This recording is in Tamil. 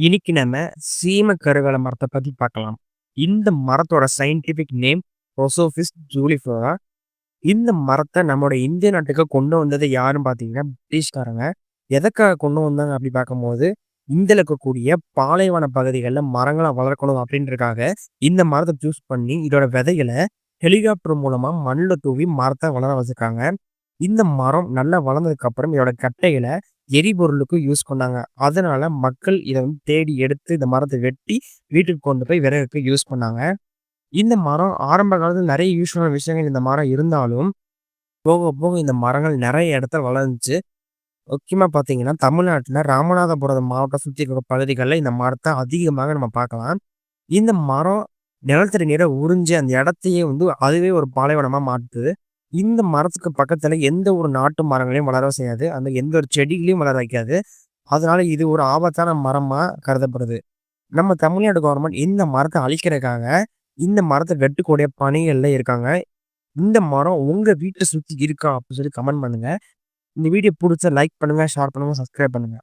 இன்னைக்கு நம்ம சீம கருவேல மரத்தை பத்தி பார்க்கலாம். இந்த மரத்தோட சயின்டிஃபிக் நேம் ப்ரோசோபிஸ் ஜூலிஃபோரா இந்த மரத்தை நம்மளோட இந்திய நாட்டுக்கு கொண்டு வந்தது யாருன்னு பார்த்தீங்கன்னா, பிரிட்டிஷ்காரங்க. எதற்காக கொண்டு வந்தாங்க அப்படி பார்க்கும்போது, இந்த இருக்கக்கூடிய பாலைவன பகுதிகளில் மரங்களை வளர்க்கணும் அப்படின்றதுக்காக, இந்த மரத்தை சூஸ் பண்ணி இதோட விதைகளை ஹெலிகாப்டர் மூலமாக மண்ணில் தூவி மரத்தை வளர வச்சுருக்காங்க இந்த மரம் நல்லா வளர்ந்ததுக்கப்புறம் இதோட கட்டைகளை எரிபொருளுக்கும் யூஸ் பண்ணாங்க. அதனால மக்கள் இதை வந்து தேடி எடுத்து இந்த மரத்தை வெட்டி வீட்டுக்கு கொண்டு போய் விறகுக்கு யூஸ் பண்ணாங்க. இந்த மரம் ஆரம்ப காலத்தில் நிறைய யூஸ்ஃபுல்லான விஷயங்கள் இந்த மரம் இருந்தாலும், போக போக இந்த மரங்கள் நிறைய இடத்துல வளர்ந்துச்சு. முக்கியமாக பார்த்தீங்கன்னா, தமிழ்நாட்டில் ராமநாதபுரம் மாவட்டம் சுற்றி இருக்கிற பகுதிகளில் இந்த மரத்தை அதிகமாக நம்ம பார்க்கலாம். இந்த மரம் நிலத்தடி நீரை உறிஞ்சு அந்த இடத்தையே வந்து அதுவே ஒரு பாலைவனமாக மாற்றுது இந்த மரத்துக்கு பக்கத்துல எந்த ஒரு நாட்டு மரங்களையும் வளர செய்யாது. அந்த எந்த ஒரு செடிகளையும் வளர வைக்காது. அதனால இது ஒரு ஆபத்தான மரமா கருதப்படுது. நம்ம தமிழ்நாடு கவர்மெண்ட் இந்த மரத்தை அழிக்கிறதுக்காக, இந்த மரத்தை வெட்டக்கூடிய பணிகள்ல இருக்காங்க. இந்த மரம் உங்க வீட்டை சுத்தி இருக்கா? அப்படின்னு சொல்லி கமெண்ட் பண்ணுங்க. இந்த வீடியோ பிடிச்ச லைக் பண்ணுங்க, ஷேர் பண்ணுங்க, சப்ஸ்கிரைப் பண்ணுங்க.